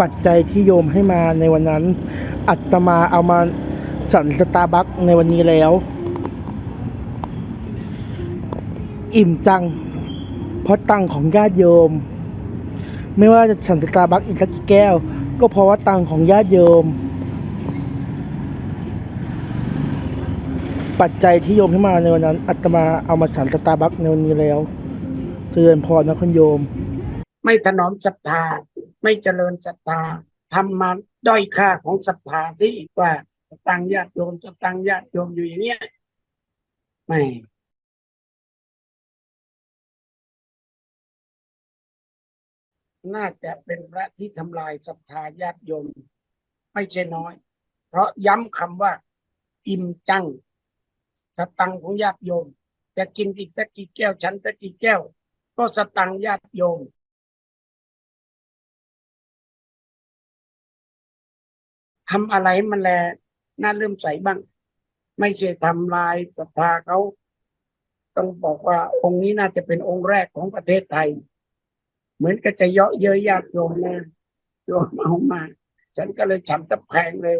ปัจจัยที่โยมให้มาในวันนั้น อัตมาเอามาฉันสตาร์บัคในวันนี้แล้ว อิ่มจัง เพราะตังของญาติโยม ไม่ว่าจะฉันสตาร์บัคอีกสักกี่แก้ว ก็เพราะว่าตังของญาติโยม ปัจจัยที่โยมให้มาในวันนั้น อัตมาเอามาฉันสตาร์บัคในวันนี้แล้วเจริญพรนะคุณโยม ไม่ถนอมศรัทธา ไม่เจริญศรัทธาทำมาด้อยค่าของศรัทธาที่ว่าตังญาติโยมจะตังญาติโยมอยู่อย่างเนี้ยไม่น่าจะเป็นพระที่ทำลายศรัทธาญาติโยม ไม่ใช่น้อย เพราะย้ำคำว่า อิ่มจังสตังของญาติโยม จะกินอีกสักกี่แก้วฉันสักกี่แก้ว ก็สตังญาติโยม ทำอะไรมันแลน่าเริ่มใสบ้าง ไม่ใช่ทำลายศรัทธาเขาต้องบอกว่าองค์นี้น่าจะเป็นองค์แรกของประเทศไทย เหมือนก็จะเยาะเย้ยญาติโยมนะโยมเอามา ฉันก็เลยฉันตะแพงเลย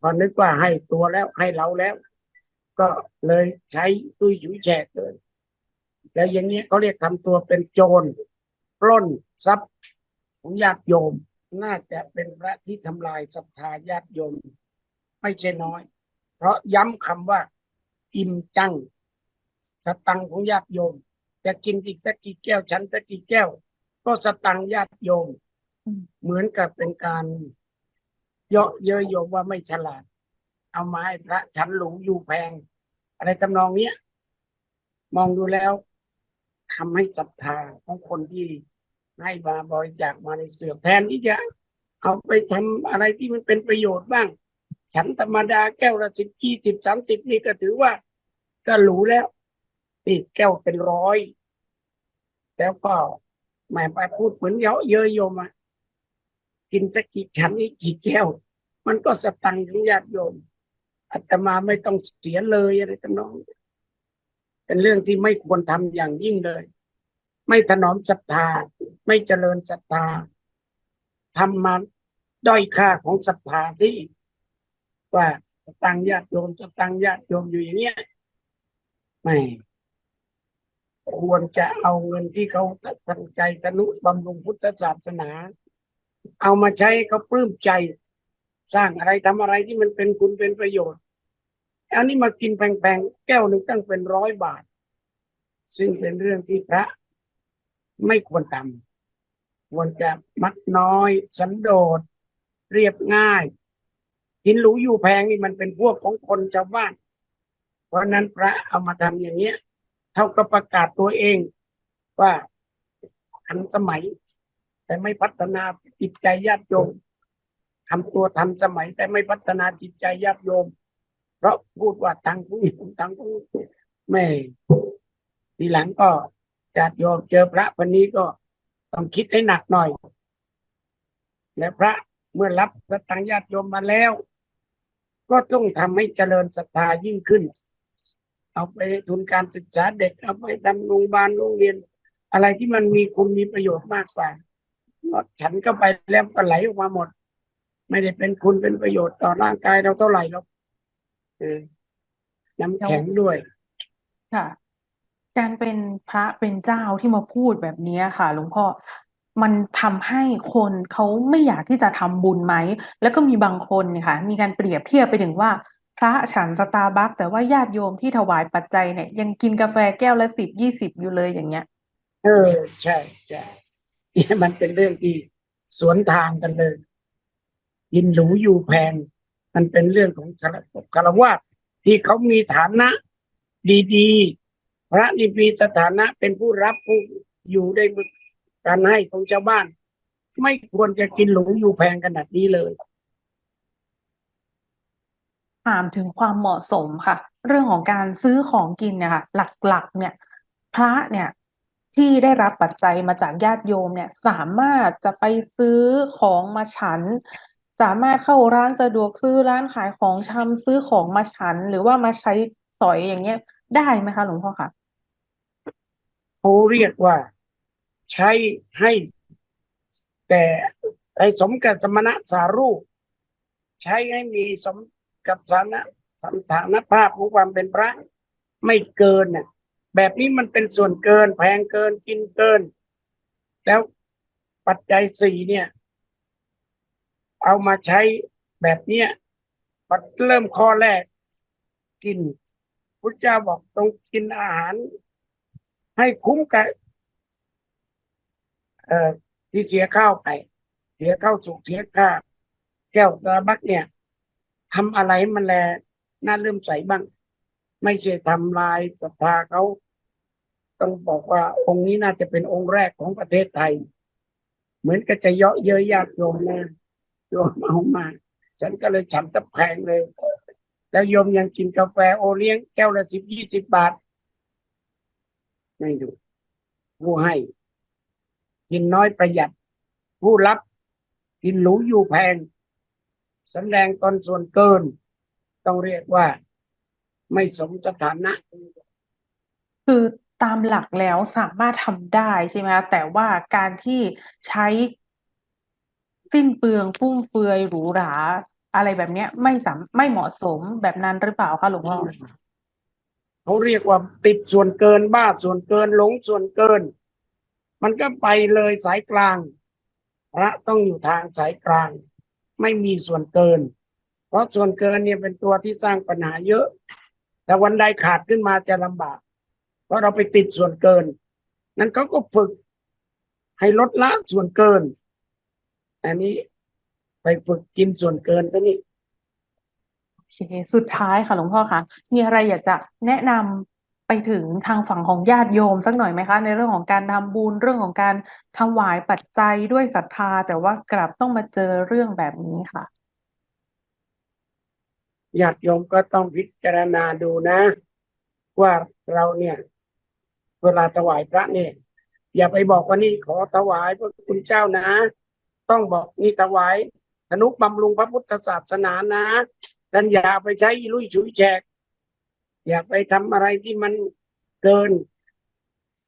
พอนึกว่าให้ตัวแล้วให้เราแล้ว ก็เลยใช้ตุ้ยฉุยแฉกเลย แล้วอย่างนี้เขาเรียกทำตัวเป็นโจร ปล้นทรัพย์ของญาติโยม น่าจะเป็นพระที่ทำลายศรัทธาญาติโยม ไม่ใช่น้อย เพราะย้ำคำว่า อิ่มจังสตังของญาติโยม จะกินอีกสักกี่แก้วฉันสักกี่แก้ว ก็สตังญาติโยม เหมือนกับเป็นการเยาะเย้ยโยมว่าไม่ฉลาด เอามาให้พระฉันหรูอยู่แพง อะไรทำนองเนี้ย มองดูแล้ว ทำให้ศรัทธาของคนที่ให้มาบริจาคมาในเสือแทนที่จะเอาไปทำอะไรที่มันเป็นประโยชน์บ้าง ฉันธรรมดาแก้วละสิบยี่สิบสามสิบนี่ก็ถือว่า ก็หรูแล้วนี่แก้วเป็นร้อย แล้วก็แหม่ไปพูดเหมือนเยาะเย้ยโยมอะกินสักกี่ฉันนี่กี่แก้ว มันก็สตังค์ของญาติโยมอาตมาไม่ต้องเสียเลยอะไรทั้งนอง เป็นเรื่องที่ไม่ควรทำอย่างยิ่งเลย ไม่ถนอมศรัทธา ไม่เจริญศรัทธาทำมาด้อยค่าของศรัทธาที่ว่าตังญาติโยมจะตังญาติโยมอยู่อย่างเนี้ยไม่ควรจะเอาเงินที่เขาตั้งใจทนุบำรุงพุทธศาสนา เอามาใช้เขาปลื้มใจ สร้างอะไรทำอะไรที่มันเป็นคุณเป็นประโยชน์ อันนี้มากินแพงๆแก้วหนึ่งตั้งเป็นร้อยบาท ซึ่งเป็นเรื่องที่พระไม่ควรทำควรจะมักน้อย สันโดษ เรียบง่ายกินหรูอยู่แพงนี่มันเป็นพวกของคนชาวบ้าน เพราะฉะนั้นพระเอามาทำอย่างเนี้ย เท่ากับประกาศตัวเองว่าทันสมัย แต่ไม่พัฒนาจิตใจญาติโยมทำตัวทันสมัยแต่ไม่พัฒนาจิตใจญาติโยม เพราะพูดว่าทางผู้หญิงทางผู้แม่ทีหลังก็ญาติโยมเจอพระวันนี้ก็ต้องคิดให้หนักหน่อย และพระเมื่อรับพระตังญาติโยมมาแล้ว ก็ต้องทำให้เจริญศรัทธายิ่งขึ้น เอาไปทุนการศึกษาเด็ก เอาไปทำโรงพยาบาลโรงเรียน อะไรที่มันมีคุณมีประโยชน์มากกว่าฉันก็ไปแล้วก็ไหลออกมาหมด ไม่ได้เป็นคุณเป็นประโยชน์ต่อร่างกายเราเท่าไหร่หรอก น้ำแข็งด้วย ค่ะ การเป็นพระเป็นเจ้าที่มาพูดแบบเนี้ยค่ะหลวงพ่อมันทำให้คนเขาไม่อยากที่จะทำบุญไหม แล้วก็มีบางคนเนี่ยค่ะ มีการเปรียบเทียบไปถึงว่า พระฉันสตาร์บัคแต่ว่าญาติโยมที่ถวายปัจจัยเนี่ยยังกินกาแฟแก้วละสิบยี่สิบอยู่เลยอย่างเงี้ย เออ ใช่ใช่เนี่ยมันเป็นเรื่องที่สวนทางกันเลยกินหรูอยู่แพง มันเป็นเรื่องของคารคารวะที่เขามีฐานะดีๆ พระนี่มีสถานะเป็นผู้รับผู้อยู่ได้การให้ของชาวบ้าน ไม่ควรจะกินหรูอยู่แพงขนาดนี้เลย ถามถึงความเหมาะสมค่ะ เรื่องของการซื้อของกินเนี่ยค่ะ หลักๆ เนี่ย พระเนี่ยที่ได้รับปัจจัยมาจากญาติโยมเนี่ย สามารถจะไปซื้อของมาฉัน สามารถเข้าร้านสะดวกซื้อร้านขายของชำซื้อของมาฉัน หรือว่ามาใช้สอยอย่างเงี้ย ได้ไหมคะหลวงพ่อคะเขาเรียกว่า ใช้ให้ แต่ให้สมกับสมณะสารูป ใช้ให้มีสมกับฐานะสถานภาพของความเป็นพระไม่เกินน่ะ แบบนี้มันเป็นส่วนเกิน แพงเกินกินเกิน แล้วปัจจัยสี่เนี่ย เอามาใช้แบบเนี้ยปัดเริ่มข้อแรก กินพุทธเจ้าบอกต้องกินอาหาร ให้คุ้มกับเอ่อที่เสียข้าวไป เสียข้าวสุกเสียข้าวแก้วตาบักเนี่ยทำอะไรมันแลน่าเริ่มใส่บ้าง ไม่ใช่ทำลายศรัทธาเขาต้องบอกว่าองค์นี้น่าจะเป็นองค์แรกของประเทศไทย เหมือนก็จะเยาะเย้ยญาติโยมนะ โยมเอามา ฉันก็เลยฉันตะแพงเลย แล้วโยมยังกินกาแฟโอเลี้ยงแก้วละสิบยี่สิบบาทไม่ดูผู้ให้ กินน้อยประหยัด ผู้รับ กินหรูอยู่แพงแสดงตนส่วนเกิน ต้องเรียกว่า ไม่สมสถานะ คือตามหลักแล้วสามารถทำได้ใช่ไหมคะแต่ว่าการที่ใช้ สิ้นเปลืองฟุ่มเฟือยหรูหรา อะไรแบบเนี้ย ไม่สามไม่เหมาะสมแบบนั้นหรือเปล่าคะหลวงพ่อเขาเรียกว่าติดส่วนเกินบ้าส่วนเกินหลงส่วนเกิน มันก็ไปเลยสายกลางพระต้องอยู่ทางสายกลาง ไม่มีส่วนเกิน เพราะส่วนเกินเนี่ยเป็นตัวที่สร้างปัญหาเยอะ แต่วันใดขาดขึ้นมาจะลำบาก เพราะเราไปติดส่วนเกิน นั้นเขาก็ฝึกให้ลดละส่วนเกิน อันนี้ไปฝึกกินส่วนเกินซะนี่โอเคสุดท้ายค่ะหลวงพ่อคะมีอะไรอยากจะแนะนำไปถึงทางฝั่งของญาติโยมสักหน่อยไหมคะ ในเรื่องของการทำบุญเรื่องของการถวายปัจจัยด้วยศรัทธา แต่ว่ากลับต้องมาเจอเรื่องแบบนี้ค่ะญาติโยมก็ต้องพิจารณาดูนะ ว่าเราเนี่ย เวลาถวายพระเนี่ย อย่าไปบอกว่านี่ขอถวายพระคุณเจ้านะ ต้องบอกนี่ถวายธนุบำรุงพระพุทธศาสนานะดันอย่าไปใช้ลุยฉุยแฉกอย่าไปทำอะไรที่มันเกิน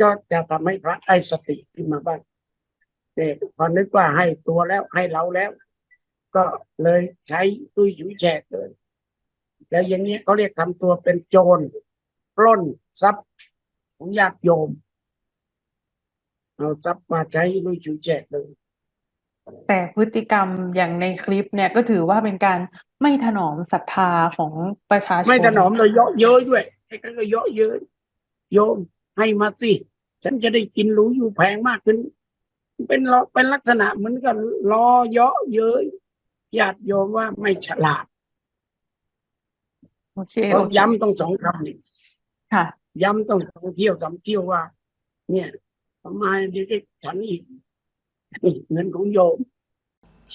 ก็จะทำให้พระได้สติขึ้นมาบ้างเนี่ยพอนึกว่าให้ตัวแล้วให้เราแล้ว ก็เลยใช้ลุยฉุยแฉกเลยแล้วอย่างนี้เขาเรียกทำตัวเป็นโจรปล้นทรัพย์ของญาติโยม เอาทรัพย์มาใช้ลุยฉุยแจกเลย แต่พฤติกรรมอย่างในคลิปเนี่ยก็ถือว่าเป็นการไม่ถนอมศรัทธาของประชาชน ไม่ถนอมเลยเยอะเย้ยด้วยไอ้ก็เยอะเย้ยโยมให้มาสิ ฉันจะได้กินหรูอยู่แพงมากขึ้น เป็นล้อเป็นลักษณะเหมือนกับล้อเยาะเย้ยญาติโยมว่าไม่ฉลาดโอเคเขาโอเคย้ำต้องสองคำนี่ค่ะ ย้ำต้องสองเที่ยวสามเที่ยวว่า เนี่ยทำไมเดี๋ยวจะฉันอีกนี่ เงินของโยม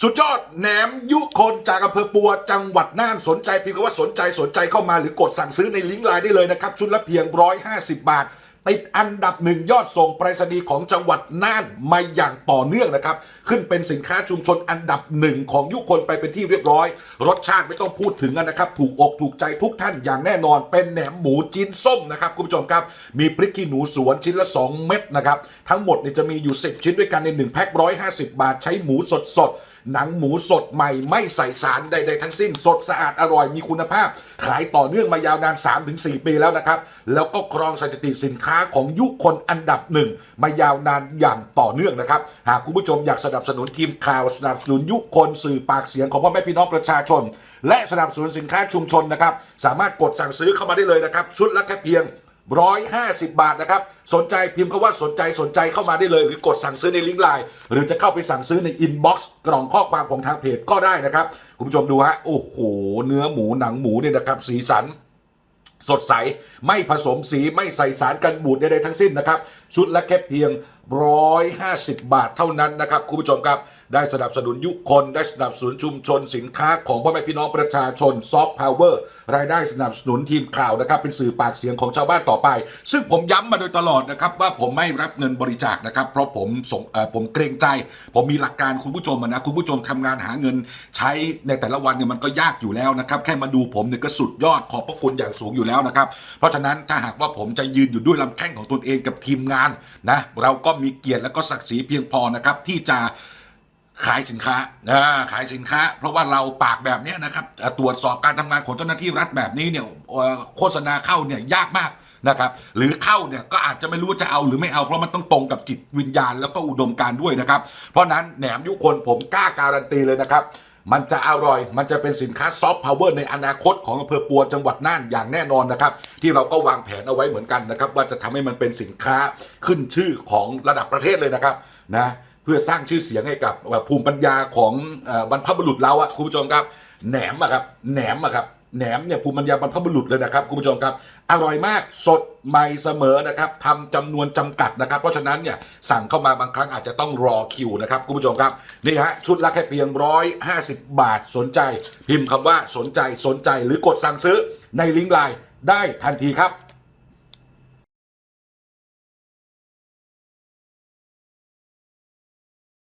สุดยอดแหนมยุคนจากอำเภอปัวจังหวัดน่านสนใจเพียงว่าสนใจสนใจเข้ามาหรือกดสั่งซื้อในลิงก์ไลน์ได้เลยนะครับ ชุดละเพียง 150 บาท ติดอันดับหนึ่งยอดส่งไปรษณีย์ของจังหวัดน่านมาอย่างต่อเนื่องนะครับ ขึ้นเป็นสินค้าชุมชนอันดับหนึ่งของยุคนไปเป็นที่เรียบร้อย รสชาติไม่ต้องพูดถึงกันนะครับ ถูกอกถูกใจทุกท่านอย่างแน่นอน เป็นแหนมหมูจีนส้มนะครับคุณผู้ชมครับ มีพริกขี้หนูสวนชิ้นละ 2 เม็ดนะครับ ทั้งหมดเนี่ยจะมีอยู่ 10 ชิ้นด้วยกันใน 1 แพ็ค150 บาท ใช้หมูสดสดๆ หนังหมูสดใหม่ไม่ใส่สารใดๆทั้งสิ้น สดสะอาดอร่อยมีคุณภาพ ขายต่อเนื่องมายาวนาน 3-4 ปีแล้วนะครับ แล้วก็ครองสถิติสินค้าของยุคคนอันดับหนึ่งมายาวนานอย่างต่อเนื่องนะครับ หากคุณผู้ชมอยากสนับสนุนทีมข่าวสนับสนุนยุคคนสื่อปากเสียงของพ่อแม่พี่น้องประชาชน และสนับสนุนสินค้าชุมชนนะครับสามารถกดสั่งซื้อเข้ามาได้เลยนะครับชุดละแค่เพียง 150 บาทนะครับ สนใจพิมพ์คำว่าสนใจสนใจเข้ามาได้เลย หรือกดสั่งซื้อในลิงก์ไลน์หรือจะเข้าไปสั่งซื้อในอินบ็อกซ์กล่องข้อความของทางเพจก็ได้นะครับ คุณผู้ชมดูฮะ โอ้โห เนื้อหมูหนังหมูเนี่ยนะครับ สีสันสดใส ไม่ผสมสีไม่ใส่สารกันบูดใดๆทั้งสิ้นนะครับ ชุดละแค่เพียง 150 บาทเท่านั้นนะครับคุณผู้ชมครับ ได้สนับสนุนยุคน ได้สนับสนุนชุมชนสินค้าของพ่อแม่พี่น้องประชาชนซอฟต์พาวเวอร์รายได้สนับสนุนทีมข่าวนะครับ เป็นสื่อปากเสียงของชาวบ้านต่อไป ซึ่งผมย้ำมาโดยตลอดนะครับ ว่าผมไม่รับเงินบริจาคนะครับ เพราะผมสงเออผมเกรงใจ ผมมีหลักการคุณผู้ชมนะคุณผู้ชมทำงานหาเงินใช้ในแต่ละวันเนี่ยมันก็ยากอยู่แล้วนะครับแค่มาดูผมเนี่ยก็สุดยอดขอบพระคุณอย่างสูงอยู่แล้วนะครับเพราะฉะนั้นถ้าหากว่าผมจะยืนอยู่ด้วยลำแข้งของตนเองกับทีมงานนะเราก็มีเกียรติและก็ศักดิ์ศรีเพียงพอนะครับที่จะขายสินค้าอ่าขายสินค้า เพราะว่าเราปากแบบนี้นะครับตรวจสอบการทำงานของเจ้าหน้าที่รัฐแบบนี้เนี่ยโฆษณาเข้าเนี่ยยากมากนะครับหรือเข้าเนี่ยก็อาจจะไม่รู้จะเอาหรือไม่เอาเพราะมันต้องตรงกับจิตวิญญาณแล้วก็อุดมการด้วยนะครับ เพราะนั้นแหนมยุคนผมกล้าการันตีเลยนะครับ มันจะอร่อย มันจะเป็นสินค้าซอฟต์พาวเวอร์ในอนาคตของอำเภอปัวจังหวัดน่านอย่างแน่นอนนะครับ ที่เราก็วางแผนเอาไว้เหมือนกันนะครับ ว่าจะทำให้มันเป็นสินค้าขึ้นชื่อของระดับประเทศเลยนะครับนะเพื่อสร้างชื่อเสียงให้กับภูมิปัญญาของบรรพบุรุษเราอะคุณผู้ชมครับแหนมอะครับแหนมอะครับ แหนมเนี่ยภูมิปัญญาบรรพบุรุษเลยนะครับคุณผู้ชมครับ อร่อยมากสดใหม่เสมอนะครับทำจำนวนจำกัดนะครับ เพราะฉะนั้นเนี่ยสั่งเข้ามาบางครั้งอาจจะต้องรอคิวนะครับคุณผู้ชมครับนี่ฮะชุดละแค่เพียงร้อยห้าสิบบาทสนใจ พิมพ์คำว่าสนใจสนใจหรือกดสั่งซื้อในลิงก์ไลน์ได้ทันทีครับ